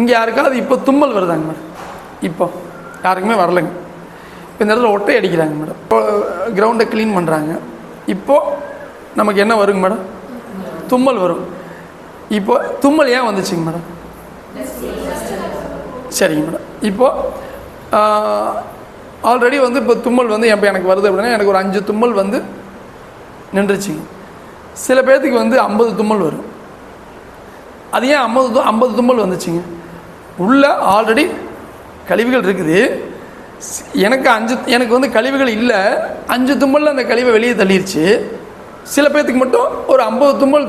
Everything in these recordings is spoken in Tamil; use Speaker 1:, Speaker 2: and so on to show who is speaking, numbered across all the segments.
Speaker 1: இங்கே யாருக்காவது இப்போ தும்மல் வருதாங்க மேடம்? இப்போ. யாருக்குமே வரலைங்க. இப்போ இந்த இடத்துல ஒட்டை அடிக்கிறாங்க மேடம். இப்போ கிரவுண்டை க்ளீன் பண்ணுறாங்க இப்போது நமக்கு என்ன வருங்க மேடம்? தும்மல் வரும். இப்போ தும்மல் ஏன் வந்துச்சுங்க மேடம்? சரிங்க மேடம். இப்போது ஆல்ரெடி வந்து இப்போ தும்மல் வந்து இப்போ எனக்கு வருது அப்படின்னா எனக்கு ஒரு அஞ்சு தும்மல் வந்து நின்றுச்சுங்க. சில பேர்த்துக்கு வந்து ஐம்பது தும்மல் வரும். அது ஏன் ஐம்பது ஐம்பது தும்மல் வந்துச்சுங்க? உள்ள ஆல்ரெடி கழிவுகள் இருக்குது. எனக்கு அஞ்சு எனக்கு வந்து கழிவுகள் இல்லை. அஞ்சு தும்மலில் அந்த கழிவை வெளியே தள்ளிருச்சு. சில பேர்த்துக்கு மட்டும் ஒரு ஐம்பது தும்மல்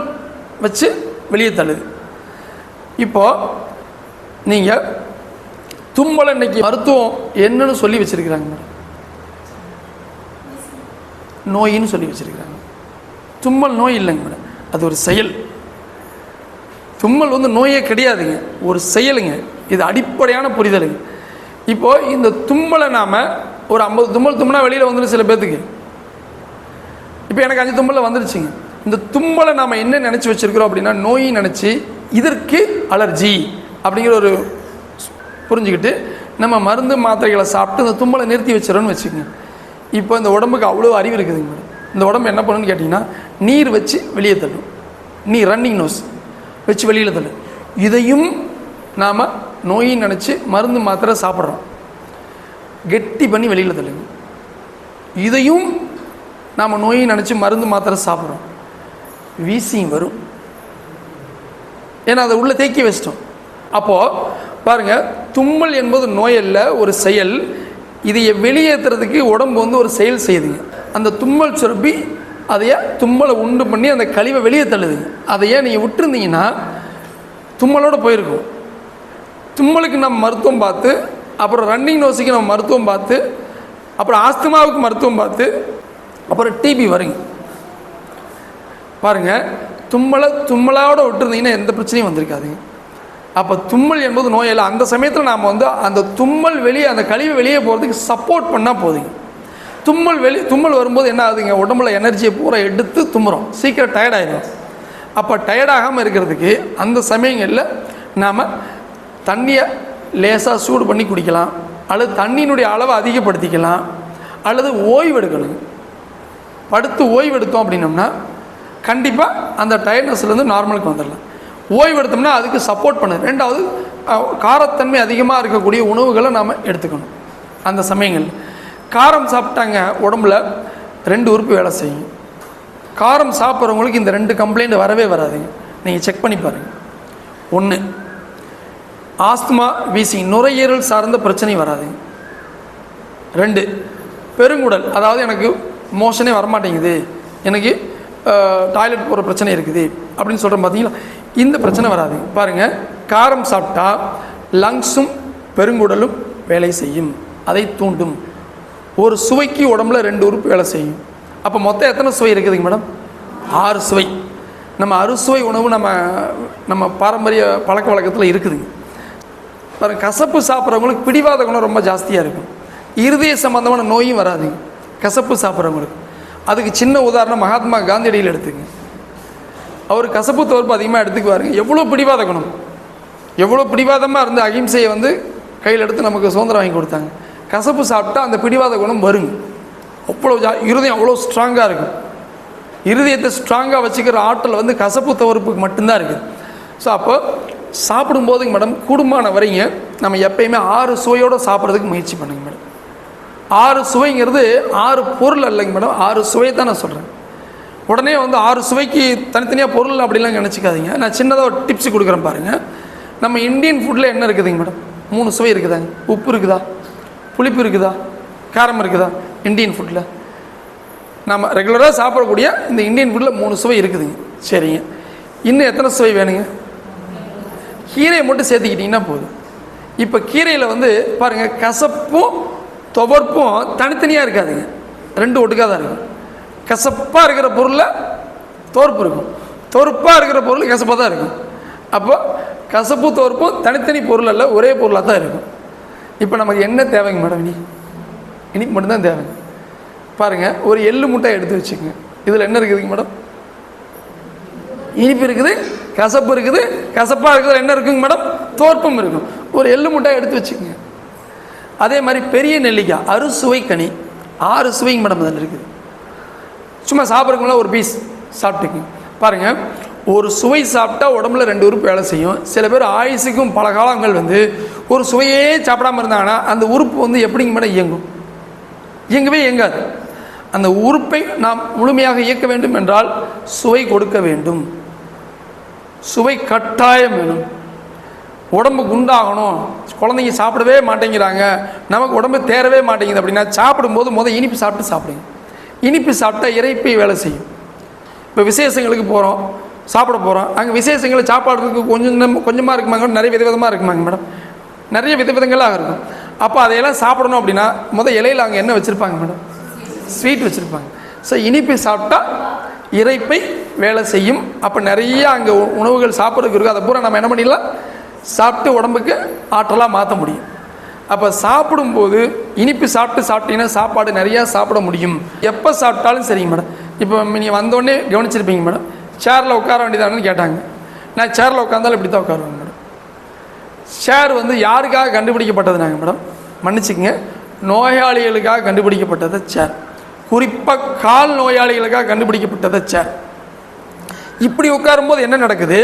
Speaker 1: வச்சு வெளியே தள்ளுது. இப்போது நீங்கள் தும்பலை இன்னைக்கு மருத்துவம் என்னன்னு சொல்லி வச்சுருக்கிறாங்க. மேடம் நோயின்னு சொல்லி வச்சிருக்கிறாங்க. தும்மல் நோய் இல்லைங்க மேடம். அது ஒரு செயல். தும்மல் வந்து நோயே கிடையாதுங்க. ஒரு செயலுங்க. இது அடிப்படையான புரிதலுங்க இப்போ இந்த தும்மலை நாம ஒரு ஐம்பது தும்மல் தும்னா வெளியில் வந்துடும் சில பேர்த்துக்கு இப்போ எனக்கு அஞ்சு தும்மலில் வந்துருச்சுங்க. இந்த தும்மலை நாம் என்ன நினச்சி வச்சுருக்கிறோம் அப்படின்னா நோய் நினச்சி இதற்கு அலர்ஜி அப்படிங்கிற ஒரு புரிஞ்சுக்கிட்டு நம்ம மருந்து மாத்திரைகளை சாப்பிட்டு இந்த தும்மலை நிறுத்தி வச்சிடறோன்னு வச்சுக்கோங்க. இப்போ இந்த உடம்புக்கு அவ்வளோ அறிவு இருக்குதுங்க மேடம். இந்த உடம்பு என்ன பண்ணுன்னு கேட்டிங்கன்னா நீர் வச்சு வெளியே தள்ளும். நீர் ரன்னிங் நோஸ் வச்சு வெளியில் தள்ளும் இதையும் நாம் நோயின்னு நினச்சி மருந்து மாத்திரை சாப்பிட்றோம். கெட்டி பண்ணி வெளியில் தள்ளுங்க. இதையும் நாம் நோயை நினச்சி மருந்து மாத்திரை சாப்பிட்றோம். வீசியும் வரும். ஏன்னா அதை உள்ளே தேக்கி வச்சிட்டோம். அப்போது பாருங்க தும்மல் என்பது நோய் அல்ல ஒரு செயல். இதை வெளியேற்றுறதுக்கு உடம்பு வந்து ஒரு செயல் செய்யுதுங்க. அந்த தும்மல் சுரப்பி அதையே தும்மலை உண்டு பண்ணி அந்த கழிவை வெளியே தள்ளுதுங்க. அதையே நீங்கள் விட்டுருந்தீங்கன்னா தும்மலோடு போயிருக்கும். தும்மலுக்கு நம்ம மருத்துவம் பார்த்து அப்புறம் ரன்னிங் நோஸுக்கு நம்ம மருத்துவம் பார்த்து அப்புறம் ஆஸ்துமாவுக்கு மருத்துவம் பார்த்து அப்புறம் டிபி வருங்க பாருங்க தும்மலை தும்மலோட விட்டுருந்தீங்கன்னா எந்த பிரச்சனையும் வந்திருக்காதுங்க. அப்போ தும்மல் என்பது நோயில் அந்த சமயத்தில் நாம் வந்து அந்த தும்மல் வெளியே அந்த கழிவு வெளியே போகிறதுக்கு சப்போர்ட் பண்ணால் போதுங்க. தும்மல் வெளி தும்மல் வரும்போது என்ன ஆகுதுங்க? உடம்புல எனர்ஜியை பூரா எடுத்து தும்முறோம். சீக்கிரம் டயர்டாயிடும் அப்போ டயர்டாகாமல் இருக்கிறதுக்கு அந்த சமயங்களில் நாம் தண்ணியை லேசாக சூடு பண்ணி குடிக்கலாம். அல்லது தண்ணியினுடைய அளவை அதிகப்படுத்திக்கலாம். அல்லது ஓய்வெடுக்கணும் படுத்து ஓய்வெடுத்தோம் அப்படின்னோம்னா கண்டிப்பாக அந்த டயர்ட்னஸ்லேருந்து நார்மலுக்கு வந்துடலாம். ஓய்வெடுத்தோம்னா அதுக்கு சப்போர்ட் பண்ணுது ரெண்டாவது காரத்தன்மை அதிகமாக இருக்கக்கூடிய உணவுகளை நாம் எடுத்துக்கணும். அந்த சமயங்கள் காரம் சாப்பிட்டாங்க உடம்புல ரெண்டு உறுப்பு வேலை செய்யும். காரம் சாப்பிட்றவங்களுக்கு இந்த ரெண்டு கம்ப்ளைண்ட் வரவே வராதுங்க. நீங்கள் செக் பண்ணி பாருங்கள் ஒன்று ஆஸ்துமா வீசிங் நுரையீரல் சார்ந்த பிரச்சனை வராதுங்க ரெண்டு பெருங்குடல் அதாவது எனக்கு மோஷனே வரமாட்டேங்குது. எனக்கு டாய்லெட் போகிற பிரச்சனை இருக்குது. அப்படின்னு சொல்கிறோம் பார்த்தீங்களா இந்த பிரச்சனை வராது. பாருங்கள் காரம் சாப்பிட்டா லங்ஸும் பெருங்குடலும் வேலை செய்யும். அதை தூண்டும். ஒரு சுவைக்கு உடம்புல ரெண்டு உறுப்பு வேலை செய்யும். அப்போ மொத்தம் எத்தனை சுவை இருக்குதுங்க மேடம்? ஆறு சுவை. நம்ம அறுசுவை உணவு நம்ம நம்ம பாரம்பரிய பழக்க வழக்கத்தில் இருக்குதுங்க. பாருங்க கசப்பு சாப்பிட்றவங்களுக்கு பிடிவாத குணம் ரொம்ப ஜாஸ்தியாக இருக்கும். இருதய சம்பந்தமான நோயும் வராதுங்க. கசப்பு சாப்பிட்றவங்களுக்கு. அதுக்கு சின்ன உதாரணம் மகாத்மா காந்தியடியில் எடுத்துங்க. அவர் கசப்பு தோற்பு அதிகமாக எடுத்துக்குவாருங்க. எவ்வளோ பிடிவாத குணம்? எவ்வளோ பிடிவாதமாக இருந்து அகிம்சையை வந்து கையில் எடுத்து நமக்கு சுதந்திரம் வாங்கி கொடுத்தாங்க. கசப்பு சாப்பிட்டா அந்த பிடிவாத குணம் வருங்க. அவ்வளோ ஜா இருதயம் அவ்வளோ ஸ்ட்ராங்காக இருக்கும் இருதயத்தை ஸ்ட்ராங்காக வச்சுக்கிற ஆற்றல் வந்து கசப்பு துவர்ப்புக்கு மட்டும்தான் இருக்குது ஸோ அப்போ சாப்பிடும்போதுங்க மேடம் கூடுமான வரைங்க நம்ம எப்பயுமே ஆறு சுவையோடு சாப்பிட்றதுக்கு முயற்சி பண்ணுங்க மேடம். ஆறு சுவைங்கிறது ஆறு பொருள் இல்லைங்க மேடம். ஆறு சுவை தான் நான் சொல்கிறேன் உடனே வந்து ஆறு சுவைக்கு தனித்தனியாக பொருள் அப்படிலாம் நினச்சிக்காதீங்க. நான் சின்னதாக ஒரு டிப்ஸ் கொடுக்குறேன் பாருங்கள் நம்ம இந்தியன் ஃபுட்டில் என்ன இருக்குதுங்க மேடம்? மூணு சுவை இருக்குதாங்க. உப்பு இருக்குதா? புளிப்பு இருக்குதா? காரம் இருக்குதா? இந்தியன் ஃபுட்டில் நம்ம ரெகுலராக சாப்பிடக்கூடிய இந்த இந்தியன் ஃபுட்டில் மூணு சுவை இருக்குதுங்க. சரிங்க. இன்னும் எத்தனை சுவை வேணுங்க? கீரையை மட்டும் சேர்த்துக்கிட்டிங்கன்னா போதும். இப்போ கீரையில் வந்து பாருங்கள் கசப்பும் துவர்ப்பும் தனித்தனியாக இருக்காதுங்க. ரெண்டு ஒட்டுக்காக தான் இருக்கும். கசப்பாக இருக்கிற பொருளில் தோற்பு இருக்கும். தொறுப்பாக இருக்கிற பொருள் கசப்பாக தான் இருக்கும். அப்போ கசப்பு தோற்பும் தனித்தனி பொருள் அல்ல ஒரே பொருளாக தான் இருக்கும். இப்போ நமக்கு என்ன தேவைங்க மேடம் இனி? இனிப்பு மட்டும்தான் தேவைங்க பாருங்கள் ஒரு எள்ளு முட்டை எடுத்து வச்சுக்கோங்க. இதில் என்ன இருக்குதுங்க மேடம் இனிப்பு இருக்குது கசப்பு இருக்குது. கசப்பாக இருக்கிறது என்ன இருக்குங்க மேடம்? தோற்பம் இருக்கும். ஒரு எள்ளு முட்டாய் எடுத்து வச்சுக்கோங்க. அதே மாதிரி பெரிய நெல்லிக்காய் அறுசுவை கனி. ஆறு சுவைங்க மேடம் அதில் இருக்குது. சும்மா சாப்பிட்றதுக்குள்ள ஒரு பீஸ் சாப்பிட்டுக்குங்க. பாருங்கள் ஒரு சுவை சாப்பிட்டா உடம்புல ரெண்டு உறுப்பு வேலை செய்யும். சில பேர் ஆயுசுக்கும் பல காலங்கள் வந்து ஒரு சுவையே சாப்பிடாம இருந்தாங்கன்னா அந்த உறுப்பு வந்து எப்படிங்க மேடம் இயங்கும்? இயங்கவே இயங்காது. அந்த உறுப்பை நாம் முழுமையாக இயக்க வேண்டும் என்றால் சுவை கொடுக்க வேண்டும். சுவை கட்டாயம் வேணும். உடம்பு குண்டாகணும் குழந்தைங்க சாப்பிடவே மாட்டேங்கிறாங்க. நமக்கு உடம்பு தேரவே மாட்டேங்குது அப்படின்னா சாப்பிடும்போது முதல் இனிப்பு சாப்பிட்டு சாப்பிடுங்க. இனிப்பு சாப்பிட்டா இறைப்பை வேலை செய்யும். இப்போ விசேஷங்களுக்கு போகிறோம் சாப்பிட போகிறோம் அங்கே விசேஷங்கள் சாப்பாடுக்கு கொஞ்சம் கொஞ்சமாக இருக்குமாங்க நிறைய விதவிதமாக இருக்குமாங்க மேடம். நிறைய விதவிதங்களாக இருக்கும். அப்போ அதையெல்லாம் சாப்பிடணும் அப்படின்னா முதல் இலையில் அங்கே என்ன வச்சுருப்பாங்க மேடம். ஸ்வீட் வச்சுருப்பாங்க. ஸோ இனிப்பு சாப்பிட்டா இறைப்பை வேலை செய்யும். அப்போ நிறைய அங்கே உணவுகள் சாப்பிட்றதுக்கு இருக்கும் அதை பூரா நம்ம என்ன பண்ணிடலாம்? சாப்பிட்டு உடம்புக்கு ஆற்றலாக மாற்ற முடியும். அப்போ சாப்பிடும்போது இனிப்பு சாப்பிட்டு சாப்பிட்டீங்கன்னா சாப்பாடு நிறையா சாப்பிட முடியும். எப்போ சாப்பிட்டாலும் சரிங்க மேடம். இப்போ நீங்கள் வந்தோடனே கவனிச்சிருப்பீங்க மேடம். சேரில் உட்கார வேண்டியதானு கேட்டாங்க. நான் சேரில் உட்காந்தாலும் இப்படி தான் உட்காருவேங்க மேடம். சேர் வந்து யாருக்காக கண்டுபிடிக்கப்பட்டது நாங்கள் மேடம்? மன்னிச்சுக்கங்க. நோயாளிகளுக்காக கண்டுபிடிக்கப்பட்டது சேர் குறிப்பாக கால் நோயாளிகளுக்காக கண்டுபிடிக்கப்பட்டது சேர் இப்படி உட்காரும்போது என்ன நடக்குது?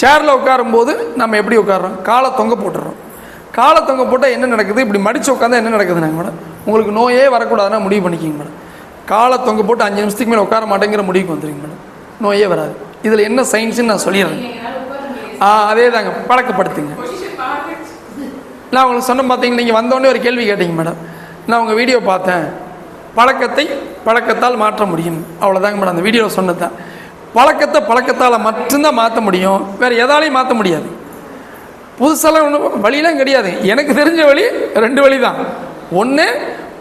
Speaker 1: சேரில் உட்காரும்போது நம்ம எப்படி உட்கார்றோம்? காலை தொங்க போட்டுறோம். காலை தொங்க போட்டால் என்ன நடக்குது? இப்படி மடித்து உட்காந்தா என்ன நடக்குதுனாங்க மேடம்? உங்களுக்கு நோயே வரக்கூடாதுன்னா முடிவு பண்ணிக்கிங்க மேடம். காலை தொங்க போட்டு அஞ்சு நிமிஷத்துக்கு மேலே உட்கார மாட்டேங்கிற முடிவுக்கு வந்துடுங்க மேடம். நோயே வராது. இதில் என்ன சயின்ஸுன்னு நான் சொல்லிடுறேன். ஆ அதே தாங்க பழக்கப்படுத்துங்க. நான் உங்களுக்கு சொன்ன பார்த்தீங்கன்னா நீங்கள் வந்தோடனே ஒரு கேள்வி கேட்டீங்க மேடம். நான் உங்கள் வீடியோ பார்த்தேன். பழக்கத்தை பழக்கத்தால் மாற்ற முடியும். அவ்வளோதாங்க மேடம் அந்த வீடியோவில் சொன்னது தான் பழக்கத்தை பழக்கத்தால் மட்டும்தான் மாற்ற முடியும். வேறு எதாலையும் மாற்ற முடியாது. புதுசெல்லாம் ஒன்றும் வழியெலாம் கிடையாது. எனக்கு தெரிஞ்ச வழி ரெண்டு வழி தான் ஒன்று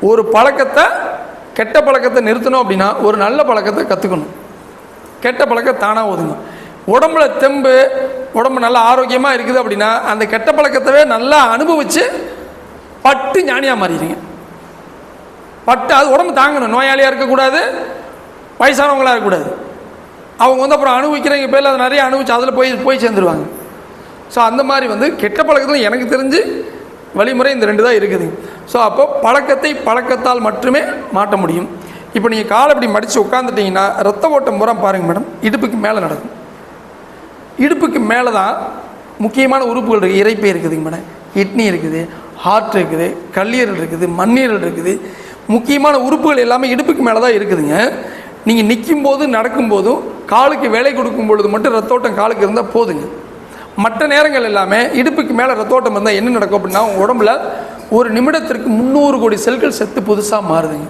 Speaker 1: ஒரு பழக்கத்தை கெட்ட பழக்கத்தை நிறுத்தணும் அப்படின்னா ஒரு நல்ல பழக்கத்தை கற்றுக்கணும் கெட்ட பழக்கம் தானாக ஒதுங்கும். உடம்புல தெம்பு உடம்பு நல்லா ஆரோக்கியமாக இருக்குது அப்படின்னா அந்த கெட்ட பழக்கத்தவே நல்லா அனுபவித்து பட்டு ஞானியாக மாறிடுங்க பட்டு அது உடம்பு தாங்கணும். நோயாளியாக இருக்கக்கூடாது வயசானவங்களாக இருக்கக்கூடாது. அவங்க வந்து அப்புறம் அனுபவிக்கிறவங்க பேரில் அதை நிறைய அனுபவிச்சு அதில் போய் போய் சேர்ந்துருவாங்க. ஸோ அந்த மாதிரி வந்து கெட்ட பழக்கத்தில் எனக்கு தெரிஞ்சு வழிமுறை இந்த ரெண்டு தான் இருக்குது. ஸோ அப்போ பழக்கத்தை பழக்கத்தால் மட்டுமே மாட்ட முடியும். இப்போ நீங்கள் காலை இப்படி மடித்து உட்காந்துட்டிங்கன்னா ரத்த ஓட்டம் பூரா பாருங்கள் மேடம் இடுப்புக்கு மேலே நடக்கும். இடுப்புக்கு மேலே தான் முக்கியமான உறுப்புகள் இருக்குது இறைப்பை இருக்குதுங்க மேடம். கிட்னி இருக்குது ஹார்ட் இருக்குது கல்லீரல் இருக்குது மண்ணீரல் இருக்குது. முக்கியமான உறுப்புகள் எல்லாமே இடுப்புக்கு மேலே தான் இருக்குதுங்க. நீங்கள் நிற்கும் போது நடக்கும்போதும் காலுக்கு வேலை கொடுக்கும் பொழுது மட்டும் ரத்தோட்டம் காலுக்கு இருந்தால் போதுங்க. மற்ற நேரங்கள் எல்லாமே இடுப்புக்கு மேலே ரத்தோட்டம் இருந்தால் என்ன நடக்கும் அப்படின்னா உடம்புல ஒரு நிமிடத்திற்கு முந்நூறு கோடி செல்கள் செத்து புதுசாக மாறுதுங்க.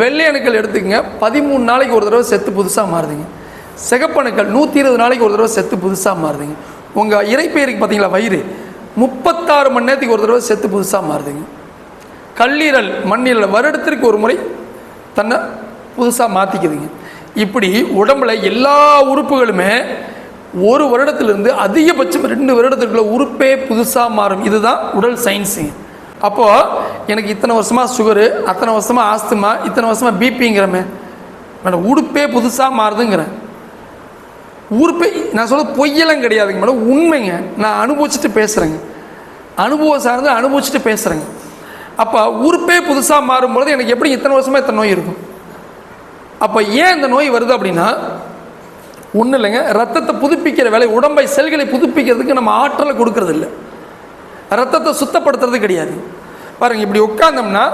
Speaker 1: வெள்ளை அணுக்கள் எடுத்துக்கங்க பதிமூணு நாளைக்கு ஒரு தடவை செத்து புதுசாக மாறுதுங்க. சிகப்பணுக்கள் நூற்றி இருபது நாளைக்கு ஒரு தடவை செத்து புதுசாக மாறுதுங்க. உங்கள் இறைப்பெயருக்கு பார்த்தீங்களா வயிறு? முப்பத்தாறு மணி நேரத்துக்கு ஒரு தடவை செத்து புதுசாக மாறுதுங்க. கல்லீரல் மண்ணீரல் வருடத்திற்கு ஒரு முறை தன்னை புதுசாக மாற்றிக்குதுங்க இப்படி உடம்புல எல்லா உறுப்புகளுமே ஒரு வருடத்திலிருந்து அதிகபட்சம் ரெண்டு வருடத்திற்குள்ள உறுப்பே புதுசாக மாறும். இதுதான் உடல் சயின்ஸுங்க அப்போது எனக்கு இத்தனை வருஷமாக சுகரு அத்தனை வருஷமாக ஆஸ்துமா இத்தனை வருஷமாக பிபிங்கிறமே மேடம் உடுப்பே புதுசாக மாறுதுங்கிறேன் உறுப்பே நான் சொல்ல பொய்யெல்லாம் கிடையாதுங்க மேடம் உண்மைங்க. நான் அனுபவிச்சுட்டு பேசுகிறேங்க அனுபவம் சார்ந்து அனுபவிச்சுட்டு பேசுகிறேங்க அப்போ உறுப்பே புதுசாக மாறும்பொழுது எனக்கு எப்படி இத்தனை வருஷமாக இத்தனை நோய் இருக்கும்? அப்போ ஏன் இந்த நோய் வருது அப்படின்னா ஒன்றும் இல்லைங்க ரத்தத்தை புதுப்பிக்கிற வேலை உடம்பை செல்களை புதுப்பிக்கிறதுக்கு நம்ம ஆற்றலை கொடுக்கறது இல்லை ரத்தத்தை சுத்தப்படுத்துறது கிடையாது. பாருங்கள் இப்படி உட்காந்தோம்னா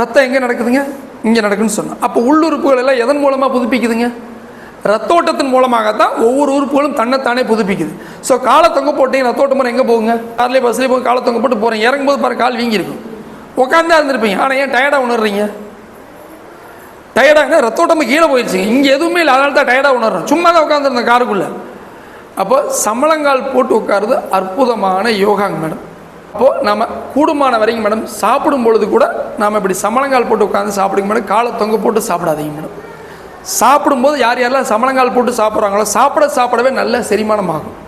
Speaker 1: ரத்தம் எங்கே நடக்குதுங்க? இங்கே நடக்குன்னு சொன்னோம். அப்போ உள்ளுறுப்புகள் எல்லாம் எதன் மூலமாக புதுப்பிக்குதுங்க? ரத்தோட்டத்தின் மூலமாக தான் ஒவ்வொரு உறுப்புகளும் தன்னைத்தானே புதுப்பிக்குது. ஸோ காலை தொங்க போட்டீங்க ரத்தோட்டம் எங்கே போகுங்க? கார்லேயே பஸ்லேயே போய் காலை தொங்க போட்டு போகிறேன் இறங்கும்போது பாருங்கள் கால் வீங்கியிருக்கும். உட்காந்தா இருந்திருப்பீங்க. ஆனால் ஏன் டயர்டாக உணர்றீங்க? டயர்டாக ரத்தோட்டம் கீழே போயிடுச்சுங்க இங்கே எதுவுமே இல்லை. அதனால தான் டயர்டாக உணர்றோம். சும்மா தான் உட்காந்துருந்தேன் காருக்குள்ளே. அப்போ சமளங்கால் போட்டு உட்காருது அற்புதமான யோகாங்க மேடம். அப்போது நம்ம கூடுமான வரைக்கும் மேடம். சாப்பிடும் பொழுது கூட நாம் இப்படி சமளங்கால் போட்டு உட்காந்து சாப்பிடுங்க மேடம். காலை தொங்க போட்டு சாப்பிடாதீங்க மேடம். சாப்பிடும்போது யார் யாரெல்லாம் சமளங்கால் போட்டு சாப்பிட்றாங்களோ சாப்பிட சாப்பிடவே நல்ல செரிமானம் ஆகும்.